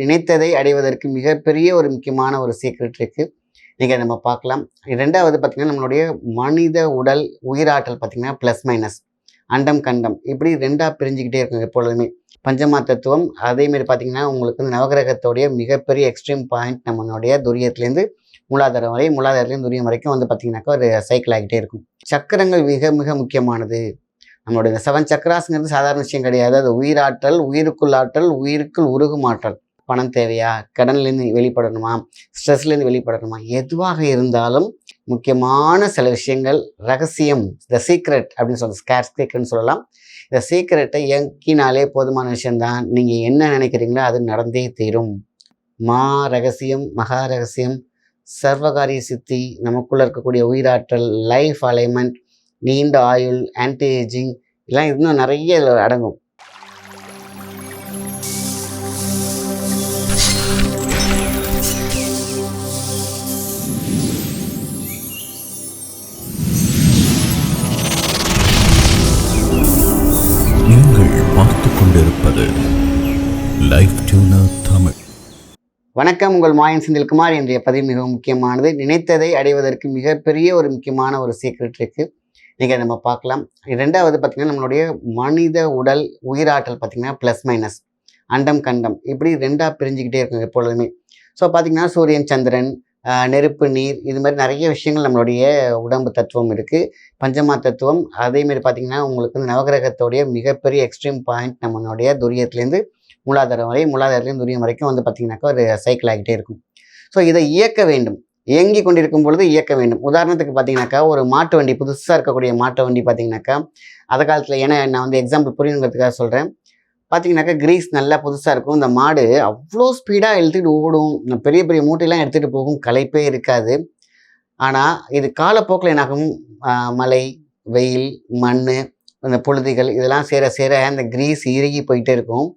நினைத்ததை அடைவதற்கு மிகப்பெரிய ஒரு முக்கியமான ஒரு சீக்ரெட் இருக்குது நீங்கள் நம்ம பார்க்கலாம். ரெண்டாவது பார்த்திங்கன்னா நம்மளுடைய மனித உடல் உயிராற்றல் பார்த்திங்கன்னா ப்ளஸ் மைனஸ் அண்டம் கண்டம். இப்படி ரெண்டாக பிரிஞ்சுக்கிட்டே இருக்கும் எப்பொழுதுமே. பஞ்சமா தத்துவம் அதேமாரி பார்த்திங்கன்னா உங்களுக்கு வந்து நவகிரகத்தோடைய மிகப்பெரிய எக்ஸ்ட்ரீம் பாயிண்ட் நம்மளுடைய துரியத்துலேருந்து மூலாதாரம் வரை மூலாதாரத்துலேருந்து துரியம் வரைக்கும் வந்து பார்த்திங்கனாக்கா ஒரு சைக்கிள் ஆகிட்டே இருக்கும். சக்கரங்கள் மிக மிக முக்கியமானது. நம்மளுடைய செவன் சக்கராஸுங்கிறது சாதாரண விஷயம் கிடையாது. அது உயிராற்றல் உயிருக்குள் ஆற்றல் உயிருக்குள் உருகும் ஆற்றல். பணம் தேவையா? கடன்லேருந்து வெளிப்படணுமா? ஸ்ட்ரெஸ்லேருந்து வெளிப்படணுமா? எதுவாக இருந்தாலும் முக்கியமான சில விஷயங்கள் ரகசியம் த சீக்ரெட் அப்படின்னு சொல்ல ஸ்கேர் சீக்ரெட்னு சொல்லலாம். இந்த சீக்ரெட்டை இயக்கினாலே போதுமான விஷயம்தான். நீங்கள் என்ன நினைக்கிறீங்களோ அது நடந்தே தீரும். மா ரகசியம் மகா ரகசியம் சர்வகாரிய சித்தி நமக்குள்ளே இருக்கக்கூடிய உயிராற்றல் லைஃப் அலைன்மெண்ட் நீண்ட ஆயுள் ஆன்டி ஏஜிங் இதெல்லாம் இன்னும் நிறைய இதில் அடங்கும். வணக்கம் உங்கள் மாயன் செந்தில்குமார். இன்றைய பதிவு மிகவும் முக்கியமானது. நினைத்ததை அடைவதற்கு மிகப்பெரிய ஒரு முக்கியமான ஒரு சீக்ரெட் இருக்குது நீங்கள் நம்ம பார்க்கலாம். ரெண்டாவது பார்த்திங்கன்னா நம்மளுடைய மனித உடல் உயிராற்றல் பார்த்திங்கன்னா ப்ளஸ் மைனஸ் அண்டம் கண்டம். இப்படி ரெண்டாக பிரிஞ்சுக்கிட்டே இருக்கும் எப்பொழுதுமே. ஸோ பார்த்திங்கன்னா சூரியன் சந்திரன் நெருப்பு நீர் இது மாதிரி நிறைய விஷயங்கள் நம்மளுடைய உடம்பு தத்துவம் இருக்குது பஞ்சமா தத்துவம். அதேமாரி பார்த்திங்கன்னா உங்களுக்கு வந்து நவகிரகத்தோடைய மிகப்பெரிய எக்ஸ்ட்ரீம் பாயிண்ட் நம்மளுடைய துரியத்துலேருந்து மூலாதாரம் வரை மூலாதாரத்துலேருந்து துரியம் வரைக்கும் வந்து பார்த்திங்கனாக்கா ஒரு சைக்கிள் ஆகிட்டே இருக்கும். ஸோ இதை இயக்க வேண்டும். இயங்கி கொண்டிருக்கும் பொழுது இயக்க வேண்டும். உதாரணத்துக்கு பார்த்தீங்கன்னாக்கா ஒரு மாட்டு வண்டி புதுசாக இருக்கக்கூடிய மாட்டு வண்டி பார்த்தீங்கன்னாக்கா அந்த காலத்தில் ஏன்னா நான் வந்து எக்ஸாம்பிள் புரியணுங்கிறதுக்காக சொல்கிறேன் பார்த்தீங்கன்னாக்கா கிரீஸ் நல்லா புதுசாக இருக்கும். இந்த மாடு அவ்வளோ ஸ்பீடாக இழுத்துட்டு ஓடும். பெரிய பெரிய மூட்டையெல்லாம் எடுத்துகிட்டு போகும். களைப்பே இருக்காது. ஆனால் இது காலப்போக்கில் என்னாகும்? மலை வெயில் மண் இந்த புழுதிகள் இதெல்லாம் சேர சேர அந்த கிரீஸ் இறுகி போயிட்டே இருக்கும்.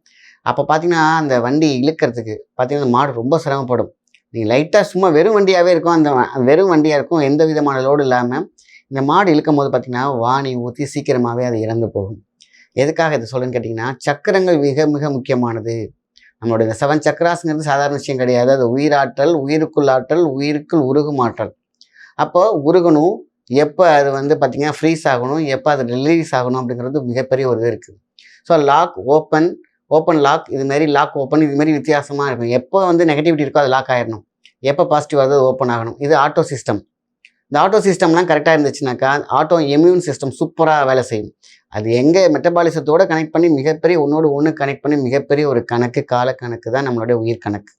அப்போ பார்த்தீங்கன்னா அந்த வண்டி இழுக்கிறதுக்கு பார்த்தீங்கன்னா மாடு ரொம்ப சிரமப்படும். நீங்கள் லைட்டாக சும்மா வெறும் வண்டியாகவே இருக்கும். அந்த வெறும் வண்டியாக இருக்கும். எந்த விதமான லோடு இல்லாமல் இந்த மாடு இழுக்கும் போது பார்த்தீங்கன்னா வாணி ஊற்றி சீக்கிரமாகவே அது இறந்து போகும். எதுக்காக இதை சொல்லுன்னு கேட்டிங்கன்னா சக்கரங்கள் மிக மிக முக்கியமானது. நம்மளுடைய இந்த செவன் சக்கராஸுங்கிறது சாதாரண விஷயம் கிடையாது. அது உயிராற்றல் உயிருக்குள் ஆற்றல் உயிருக்குள் உருகும் ஆற்றல். அப்போ உருகணும். எப்போ அது வந்து பார்த்திங்கன்னா ஃப்ரீஸ் ஆகணும். எப்போ அது ரிலீஸ் ஆகணும் அப்படிங்கிறது மிகப்பெரிய ஒரு இது இருக்குது. So lock open open lock இது மாதிரி லாக் ஓப்பன் இது மாதிரி வித்தியாசமாக இருக்கும் எப்போ வந்து நெகட்டிவிட்டி இருக்கோ அது லாக் ஆயிடணும் எப்போ பாசிட்டிவ் ஆகுது ஓப்பன் ஆகணும். இது ஆட்டோ சிஸ்டம். இந்த ஆட்டோ சிஸ்டம்லாம் கரெக்டாக இருந்துச்சுனாக்கா ஆட்டோ இம்யூன் சிஸ்டம் சூப்பராக வேலை செய்யும். அது எங்கே மெட்டபாலிசத்தோட கனெக்ட் பண்ணி மிகப்பெரிய ஒன்றோடு ஒன்று கனெக்ட் பண்ணி மிகப்பெரிய ஒரு கணக்கு கால கணக்கு தான் நம்மளுடைய உயிர் கணக்கு.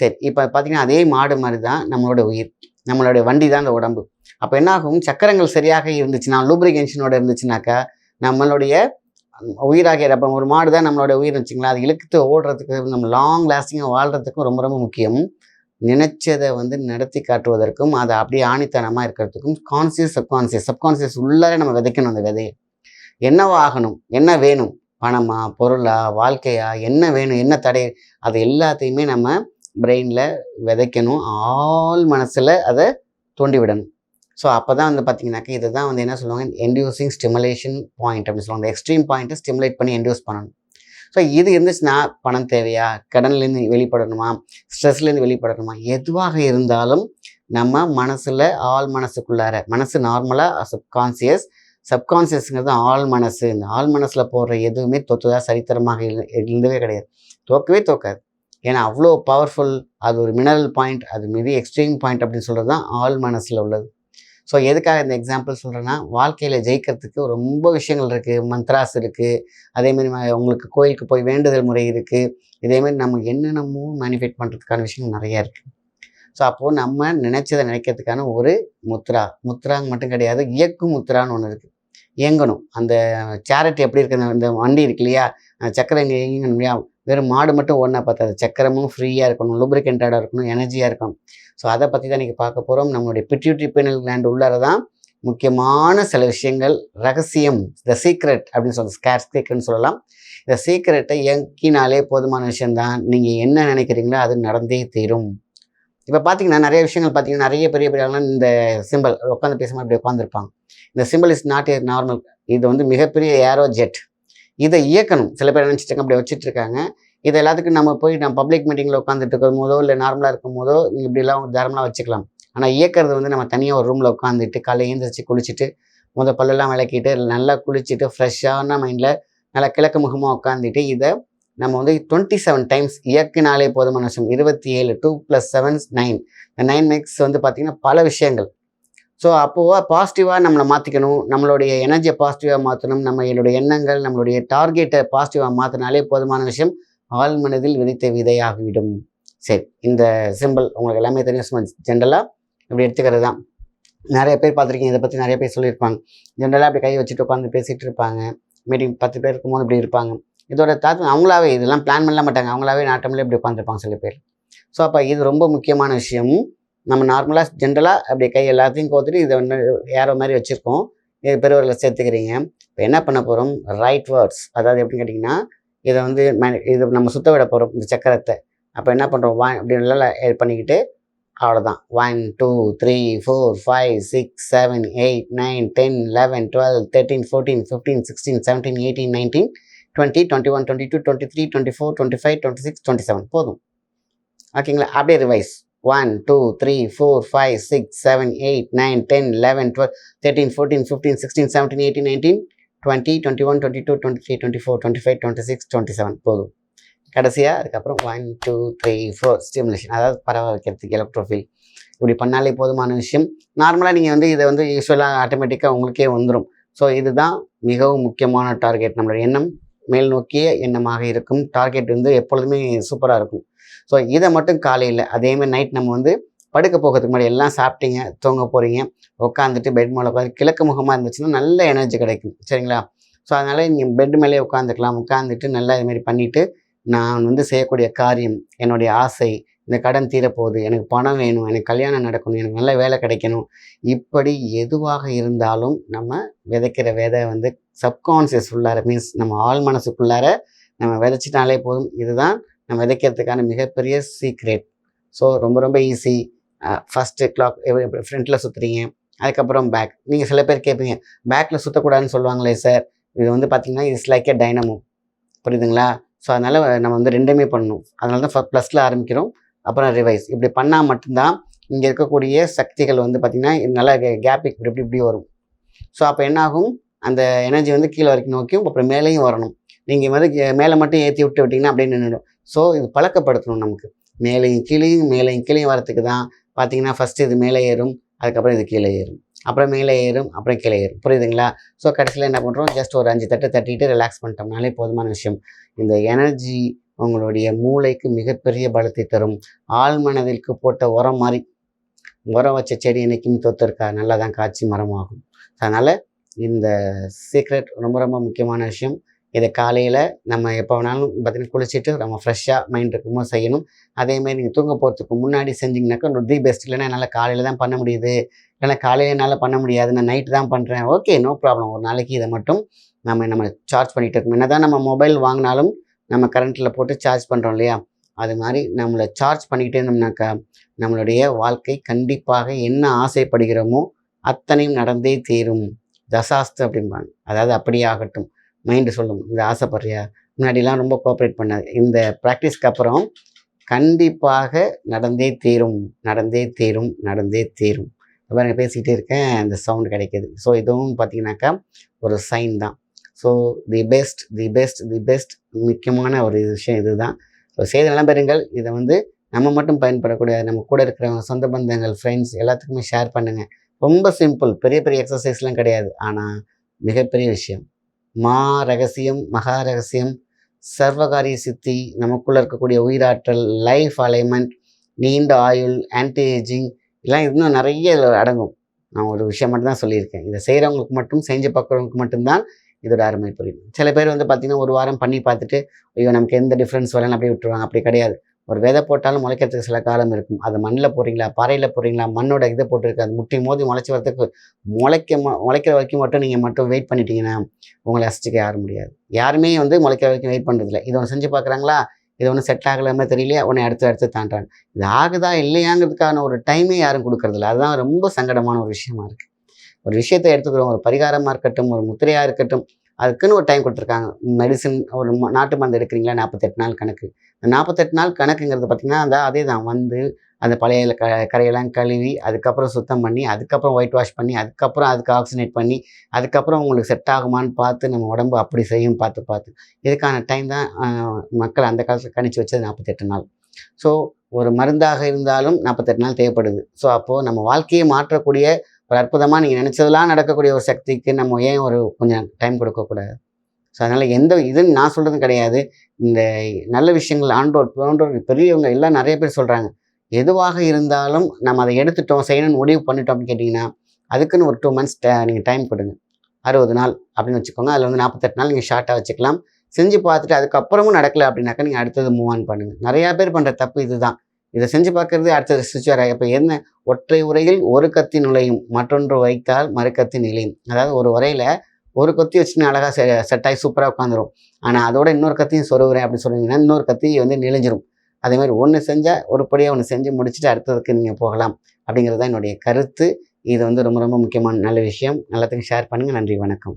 சரி இப்போ பார்த்தீங்கன்னா அதே மாடு மாதிரி தான் நம்மளோட உயிர். நம்மளுடைய வண்டி தான் அந்த உடம்பு. அப்போ என்ன ஆகும் சக்கரங்கள் சரியாக இருந்துச்சுன்னா லூப்ரிகேஷனோட இருந்துச்சுனாக்கா நம்மளுடைய உயிராகிய அப்போ ஒரு மாடு தான் நம்மளோட உயிர் வச்சுங்களா அது இழுத்து ஓடுறதுக்கு நம்ம லாங் லாஸ்டிங்காக வாழ்கிறதுக்கும் ரொம்ப ரொம்ப முக்கியம். நினைச்சதை வந்து நடத்தி காட்டுவதற்கும் அதை அப்படியே ஆணித்தனமாக இருக்கிறதுக்கும் கான்சியஸ் சப்கான்சியஸ் சப்கான்சியஸ் உள்ளார நம்ம விதைக்கணும் அந்த விதையை. என்னவாகணும் என்ன வேணும்? பணமா பொருளா வாழ்க்கையா? என்ன வேணும்? என்ன தடை? அது எல்லாத்தையுமே நம்ம பிரெயினில் விதைக்கணும். ஆள் மனசில் அதை தோண்டிவிடணும். ஸோ அப்போ தான் வந்து பார்த்தீங்கன்னாக்கா இதை தான் வந்து என்ன சொல்லுவாங்க என்டியூசிங் ஸ்டிமுலேஷன் பாயிண்ட் அப்படின்னு சொல்லுவாங்க. எக்ஸ்ட்ரீம் பாயிண்ட்டை ஸ்டிமுலேட் பண்ணி என்டியூஸ் பண்ணணும். ஸோ இது இருந்துச்சுன்னா பணம் தேவையா? கடன்லேருந்து வெளிப்படணுமா? ஸ்ட்ரெஸ்லேருந்து வெளிப்படணுமா? எதுவாக இருந்தாலும் நம்ம மனசில் ஆள் மனசுக்குள்ளார மனசு நார்மலாக சப்கான்சியஸ் சப்கான்சியஸுங்கிறது ஆள் மனசு. இந்த ஆள் மனசில் போடுற எதுவுமே தொத்துதாக சரித்திரமாக இருந்தவே கிடையாது. தோக்கவே தோக்காது. ஏன்னா அவ்வளோ பவர்ஃபுல் அது ஒரு மினரல் பாயிண்ட் அது மிக எக்ஸ்ட்ரீம் பாயிண்ட் அப்படின்னு சொல்கிறது தான் ஆள் மனசில் உள்ளது. ஸோ எதுக்காக இந்த எக்ஸாம்பிள் சொல்கிறேன்னா வாழ்க்கையில் ஜெயிக்கிறதுக்கு ரொம்ப விஷயங்கள் இருக்குது மந்த்ராஸ் இருக்குது அதேமாதிரி உங்களுக்கு கோயிலுக்கு போய் வேண்டுதல் முறை இருக்குது இதேமாதிரி நம்ம என்னென்னமோ மேனிஃபெக்ட் பண்ணுறதுக்கான விஷயங்கள் நிறையா இருக்குது ஸோ அப்போது நம்ம நினைச்சதை நினைக்கிறதுக்கான ஒரு முத்ரா. முத்ராங்க மட்டும் கிடையாது இயக்கும் முத்ரான்னு ஒன்று இருக்குது இயங்கணும். அந்த சேரிட்டி எப்படி இருக்குது அந்த- வண்டி இருக்கு இல்லையா? சக்கரை இங்கே இயங்கணும் இல்லையா? வெறும் மாடு மட்டும் ஒன்றா பார்த்தாது சக்கரமும் ஃப்ரீயாக இருக்கணும் lubricated-ஆ இருக்கணும் எனர்ஜியாக இருக்கணும். ஸோ அதை பற்றி தான் இன்றைக்கி பார்க்க போகிறோம் நம்மளுடைய பிட்யூட்ரி பெனல் கிளாண்ட் உள்ளார தான் முக்கியமான சில விஷயங்கள் ரகசியம் த சீக்ரெட் அப்படின்னு சொல்ல ஸ்கேர் சீக்ரெட்னு சொல்லலாம். இந்த சீக்ரெட்டை இயக்கினாலே போதுமான விஷயந்தான் நீங்கள் என்ன நினைக்கிறீங்களோ அது நடந்தே தீரும். இப்போ பார்த்தீங்கன்னா நிறைய விஷயங்கள் பார்த்தீங்கன்னா நிறைய பெரிய பெரிய இந்த சிம்பிள் உட்காந்து பேசாமல் இப்படி உட்காந்துருப்பாங்க இந்த simple is not a normal இது வந்து மிகப்பெரிய ஏரோ ஜெட் இதை இயக்கணும். சில பேர் நினச்சிட்டு அப்படி வச்சுட்டு இருக்காங்க. இது எல்லாத்துக்கும் நம்ம போய் நம்ம பப்ளிக் மீட்டிங்கில் உட்காந்துட்டு இருக்கும் போதோ இல்லை நார்மலாக இருக்கும் போதோ இப்படிலாம் தாராளமாக வச்சுக்கலாம். ஆனால் இயக்கிறது வந்து நம்ம தனியாக ஒரு ரூமில் உட்காந்துட்டு காலை எழுந்திரிச்சு குளிச்சுட்டு முத பல்லெல்லாம் விளக்கிட்டு நல்லா குளிச்சுட்டு ஃப்ரெஷ்ஷான மைண்டில் நல்லா கிழக்கு முகமாக உட்காந்துட்டு இதை நம்ம வந்து டுவெண்ட்டி செவன் டைம்ஸ் இயக்கினாலே போதுமான விஷயம். இருபத்தி ஏழு டூ ப்ளஸ் செவன் நைன் இந்த நைன் மேக்ஸ் வந்து பார்த்திங்கன்னா பல விஷயங்கள். ஸோ அப்போது பாசிட்டிவாக நம்மளை மாற்றிக்கணும் நம்மளுடைய எனர்ஜியை பாசிட்டிவாக மாற்றணும் நம்மளுடைய எண்ணங்கள் நம்மளுடைய டார்கெட்டை பாசிட்டிவாக மாற்றினாலே போதுமான விஷயம் ஆள் மனதில் விதைத்த விதையாகிவிடும். சரி இந்த சிம்பிள் உங்களுக்கு எல்லாமே தெரியும். சும்மா ஜென்ரலாக இப்படி எடுத்துக்கிறது தான். நிறைய பேர் பார்த்துருக்கீங்க. இதை பற்றி நிறைய பேர் சொல்லியிருப்பாங்க. ஜென்ரலாக அப்படி கை வச்சுட்டு உட்காந்து பேசிகிட்டு இருப்பாங்க. மீட்டிங் பத்து பேர் இருக்கும்போது இப்படி இருப்பாங்க. இதோட தாக்கம் அவங்களாவே இதெல்லாம் பிளான் பண்ணல மாட்டாங்க. அவங்களாவே நாட்டம்லேயே இப்படி உட்காந்துருப்பாங்க சில பேர். ஸோ அப்போ இது ரொம்ப முக்கியமான விஷயம். நம்ம நார்மலாக ஜென்ரலாக அப்படி கை எல்லாத்தையும் கோத்துட்டு இதை ஒன்று ஏறோ மாதிரி வச்சுருக்கோம். இது பெருவரில் சேர்த்துக்கிறீங்க. இப்போ என்ன பண்ண போகிறோம் ரைட் வேர்ட்ஸ் அதாவது எப்படின்னு கேட்டிங்கன்னா இதை வந்து ம- இது நம்ம சுத்த விட போகிறோம் இந்த சக்கரத்தை. அப்போ என்ன பண்ணுறோம் வா இப்படி நல்லா பண்ணிக்கிட்டு அவ்வளோதான் one two three four five six seven eight nine ten eleven twelve thirteen fourteen fifteen sixteen seventeen eighteen nineteen twenty twenty one twenty two twenty three twenty four twenty five twenty six twenty seven போதும் ஓகேங்களா அப்படியே revise one two three four five six seven eight nine ten eleven twelve thirteen fourteen fifteen sixteen seventeen eighteen nineteen twenty twenty one twenty two twenty three twenty four twenty five twenty six twenty seven போதும். கடைசியாக அதுக்கப்புறம் one two three four stimulation அதாவது பரவ வைக்கிறதுக்கு எலக்ட்ரோஃபில் இப்படி பண்ணாலே போதுமான விஷயம். நார்மலாக நீங்கள் வந்து இதை வந்து யூஸ்வலாக ஆட்டோமேட்டிக்காக உங்களுக்கே வந்துடும் ஸோ இதுதான் மிகவும் முக்கியமான டார்கெட் நம்மளோட எண்ணம். மேல் நோக்கிய எண்ணமாக இருக்கும். டார்கெட் வந்து எப்பொழுதுமே சூப்பராக இருக்கும். ஸோ இதை மட்டும் காலையில் அதேமாதிரி நைட் நம்ம வந்து படுக்க போகிறதுக்கு முன்னாடி எல்லாம் சாப்பிட்டீங்க தூங்க போகிறீங்க உட்காந்துட்டு பெட் மேலே உட்காந்து கிழக்கு முகமாக இருந்துச்சுன்னா நல்ல எனர்ஜி கிடைக்கும். சரிங்களா? ஸோ அதனால் நீங்கள் பெட் மேலே உட்காந்துக்கலாம் உட்காந்துட்டு நல்லா இதுமாரி பண்ணிவிட்டு நான் வந்து செய்யக்கூடிய காரியம் என்னுடைய ஆசை இந்த கடன் தீரப்போகுது எனக்கு பணம் வேணும் எனக்கு கல்யாணம் நடக்கணும் எனக்கு நல்ல வேலை கிடைக்கணும். இப்படி எதுவாக இருந்தாலும் நம்ம விதைக்கிற விதை வந்து சப்கான்சியஸ் உள்ளார மீன்ஸ் நம்ம ஆள் மனசுக்குள்ளார நம்ம விதைச்சிட்டாலே போதும். இதுதான் நம்ம விதைக்கிறதுக்கான மிகப்பெரிய சீக்ரெட் ஸோ ரொம்ப ரொம்ப ஈஸி ஃபஸ்ட்டு கிளாக் ஃப்ரண்ட்டில் சுற்றுறீங்க அதுக்கப்புறம் பேக் நீங்கள் சில பேர் கேட்பீங்க பேக்கில் சுற்றக்கூடாதுன்னு சொல்லுவாங்களே சார் இது வந்து பார்த்தீங்கன்னா இட்ஸ் லைக் ஏ டைனமோ புரியுதுங்களா? ஸோ அதனால் நம்ம வந்து ரெண்டுமே பண்ணணும். அதனால தான் ப்ளஸில் ஆரம்பிக்கிறோம். அப்புறம் ரிவைஸ் இப்படி பண்ணால் மட்டும்தான் இங்கே இருக்கக்கூடிய சக்திகள் வந்து பார்த்திங்கன்னா நல்லா கேப் இப்படி இப்படி இப்படி வரும். ஸோ அப்போ என்னாகும்? அந்த எனர்ஜி வந்து கீழே வரைக்கும் நோக்கியும் அப்புறம் மேலேயும் வரணும். நீங்கள் வந்து மேலே மட்டும் ஏற்றி விட்டு விட்டிங்கன்னா அப்படியே நின்றுடும் ஸோ இது பழக்கப்படுத்தணும் நமக்கு. மேலேயும் கீழேயும் மேலேயும் கீழேயும் வரத்துக்கு தான் பார்த்தீங்கன்னா ஃபஸ்ட்டு இது மேலே ஏறும் அதுக்கப்புறம் இது கீழே ஏறும். அப்புறம் மேலே ஏறும் அப்புறம் கீழே ஏறும். புரியுதுங்களா? ஸோ கடைசியில் என்ன பண்ணுறோம் ஜஸ்ட் ஒரு அஞ்சு தட்டு தட்டிட்டு ரிலாக்ஸ் பண்ணிட்டோம்னாலே போதுமான விஷயம். இந்த எனர்ஜி உங்களுடைய மூளைக்கு மிகப்பெரிய பலத்தை தரும். ஆழ்மனதிற்கு போட்ட உரம் மாதிரி உரம் வச்ச செடி என்னைக்கும் தொத்திருக்கா? நல்லா தான் காய்ச்சி மரமாகும் அதனால் இந்த சீக்ரெட் ரொம்ப ரொம்ப முக்கியமான விஷயம். இதை காலையில் நம்ம எப்போ வேணாலும் பார்த்தீங்கன்னா குளிச்சுட்டு நம்ம ஃப்ரெஷ்ஷாக மைண்ட் இருக்கும்போது செய்யணும். அதேமாதிரி நீங்கள் தூங்க போகிறதுக்கு முன்னாடி செஞ்சீங்கன்னாக்கா தி பெஸ்ட் இல்லைன்னா என்னால் காலையில் தான் பண்ண முடியுது. இல்லைன்னா காலையில் என்னால் பண்ண முடியாது. நான் நைட்டு தான் பண்ணுறேன் ஓகே நோ ப்ராப்ளம் ஒரு நாளைக்கு இதை மட்டும் நம்ம நம்ம சார்ஜ் பண்ணிகிட்டு இருக்கோம் என்ன தான் நம்ம மொபைல் வாங்கினாலும் நம்ம கரண்ட்டில் போட்டு சார்ஜ் பண்ணுறோம் இல்லையா? அது மாதிரி நம்மளை சார்ஜ் பண்ணிக்கிட்டே இருந்தோம்னாக்கா நம்மளுடைய வாழ்க்கை கண்டிப்பாக என்ன ஆசைப்படுகிறோமோ அத்தனையும் நடந்தே தீரும். தசாஸ்து அப்படிம்பாங்க. அதாவது அப்படியே ஆகட்டும் மைண்டு சொல்லும். இந்த ஆசைப்படுறியா? முன்னாடிலாம் ரொம்ப கோஆப்ரேட் பண்ணாது. இந்த ப்ராக்டிஸ்க்கு அப்புறம் கண்டிப்பாக நடந்தே தீரும். நடந்தே தீரும். நடந்தே தீரும். நான் பேசிக்கிட்டே இருக்கேன். அந்த சவுண்ட் கிடைக்கிது. ஸோ இதுவும் பார்த்தீங்கன்னாக்கா ஒரு சைன் தான். So the best the best the best முக்கியமான ஒரு விஷயம் இதுதான். ஸோ செய்த நலம்பெறுங்கள் இதை வந்து நம்ம மட்டும் பயன்படக்கூடிய நம்ம கூட இருக்கிறவங்க சொந்த பந்தங்கள் ஃப்ரெண்ட்ஸ் எல்லாத்துக்குமே ஷேர் பண்ணுங்கள் ரொம்ப சிம்பிள் பெரிய பெரிய எக்ஸசைஸ்லாம் கிடையாது. ஆனால் மிகப்பெரிய விஷயம். மா ரகசியம் மகா ரகசியம் சர்வகாரிய சித்தி நமக்குள்ளே இருக்கக்கூடிய உயிராற்றல் லைஃப் அலைன்மெண்ட் நீண்ட ஆயுள் ஆன்டி ஏஜிங் இதெல்லாம் இன்னும் நிறைய அடங்கும். நான் ஒரு விஷயம் மட்டும் தான் சொல்லியிருக்கேன். இதை செய்கிறவங்களுக்கு மட்டும் செஞ்சு பார்க்குறவங்களுக்கு மட்டும்தான் இதோட அருமை புரியும் சில பேர் வந்து பார்த்திங்கன்னா ஒரு வாரம் பண்ணி பார்த்துட்டு ஐயோ நமக்கு எந்த டிஃப்ரென்ஸ் வரலன்னு அப்படியே விட்டுருவாங்க. அப்படி கிடையாது. ஒரு விதை போட்டாலும் முளைக்கிறதுக்கு சில காலம் இருக்கும். அது மண்ணில் போடுறீங்களா? பாறையில் போடுறீங்களா? மண்ணோட இதை போட்டிருக்கு. அது முட்டி மோதி முளைச்சி வரதுக்கு முளைக்க முளைக்கிற வரைக்கும் மட்டும் நீங்கள் மட்டும் வெயிட் பண்ணிட்டீங்கன்னா உங்களை அசிச்சிக்க யாரும் முடியாது. யாருமே வந்து முளைக்கிற வரைக்கும் வெயிட் பண்ணுறதில்ல இதை ஒன்று செஞ்சு பார்க்குறாங்களா? இது ஒன்றும் செட் ஆகலாமே தெரியலையா. உன்னை அடுத்து அடுத்து தாண்டாங்க இது ஆகுதா? இல்லையாங்கிறதுக்கான ஒரு டைமே யாரும் கொடுக்கறதில்ல. அதுதான் ரொம்ப சங்கடமான ஒரு விஷயமா இருக்குது ஒரு விஷயத்தை எடுத்துக்கிறோம் ஒரு பரிகாரமாக இருக்கட்டும் ஒரு முத்திரையாக இருக்கட்டும் அதுக்குன்னு ஒரு டைம் கொடுத்துருக்காங்க. மெடிசன் ஒரு நாட்டு மருந்து எடுக்கிறீங்களா? நாற்பத்தெட்டு நாள் கணக்கு. இந்த நாற்பத்தெட்டு நாள் கணக்குங்கிறது பார்த்திங்கன்னா அந்த அதே தான் வந்து அந்த பழைய க கரையெல்லாம் கழுவி அதுக்கப்புறம் சுத்தம் பண்ணி அதுக்கப்புறம் ஒயிட் வாஷ் பண்ணி அதுக்கப்புறம் அதுக்கு ஆக்சினேட் பண்ணி அதுக்கப்புறம் உங்களுக்கு செட் ஆகுமான்னு பார்த்து நம்ம உடம்பு அப்படி செய்யும் பார்த்து பார்த்து. இதுக்கான டைம் தான் மக்கள் அந்த காலத்தில் கணிச்சு வச்சது நாற்பத்தெட்டு நாள். ஸோ ஒரு மருந்தாக இருந்தாலும் நாற்பத்தெட்டு நாள் தேவைப்படுது. ஸோ அப்போது நம்ம வாழ்க்கையை மாற்றக்கூடிய ஒரு அற்புதமாக நீங்கள் நினச்சதெல்லாம் நடக்கக்கூடிய ஒரு சக்திக்கு நம்ம ஏன் ஒரு கொஞ்சம் டைம் கொடுக்கக்கூடாது ஸோ அதனால் எந்த இதுன்னு நான் சொல்கிறதும் கிடையாது. இந்த நல்ல விஷயங்கள் ஆண்டோர் போன்றோர் பெரியவங்க எல்லாம் நிறைய பேர் சொல்கிறாங்க எதுவாக இருந்தாலும் நம்ம அதை எடுத்துட்டோம் செய்யணும்னு முடிவு பண்ணிட்டோம் அப்படின்னு கேட்டிங்கன்னா அதுக்குன்னு ஒரு டூ மந்த்ஸ் நீங்கள் டைம் கொடுங்க. அறுபது நாள் அப்படின்னு வச்சுக்கோங்க. அதில் வந்து நாற்பத்தெட்டு நாள் நீங்கள் ஷார்ட்டாக வச்சுக்கலாம். செஞ்சு பார்த்துட்டு அதுக்கப்புறமும் நடக்கலை அப்படின்னாக்கா நீங்கள் அடுத்தது மூவ் ஆன் பண்ணுங்கள் நிறையா பேர் பண்ணுற தப்பு இதுதான். இதை செஞ்சு பார்க்கறது அடுத்தது சுவிட்ச் இப்போ என்ன? ஒற்றை உரையில் ஒரு கத்தி நுழையும் மற்றொன்று வைத்தால் மறு கத்தி நிலையும். அதாவது ஒரு உரையில் ஒரு கத்தி வச்சுன்னு அழகாக செ செட்டாகி சூப்பராக உட்காந்துரும். ஆனால் அதோட இன்னொரு கத்தியும் சொருவுறேன் அப்படின்னு சொன்னீங்கன்னா இன்னொரு கத்தி வந்து நெளிஞ்சிரும். அதே மாதிரி ஒன்று செஞ்சால் ஒரு படியாக ஒன்று செஞ்சு முடிச்சுட்டு அடுத்ததுக்கு நீங்கள் போகலாம். அப்படிங்கிறது தான் என்னுடைய கருத்து. இது வந்து ரொம்ப ரொம்ப முக்கியமான நல்ல விஷயம். எல்லாத்துக்கும் ஷேர் பண்ணுங்கள் நன்றி வணக்கம்.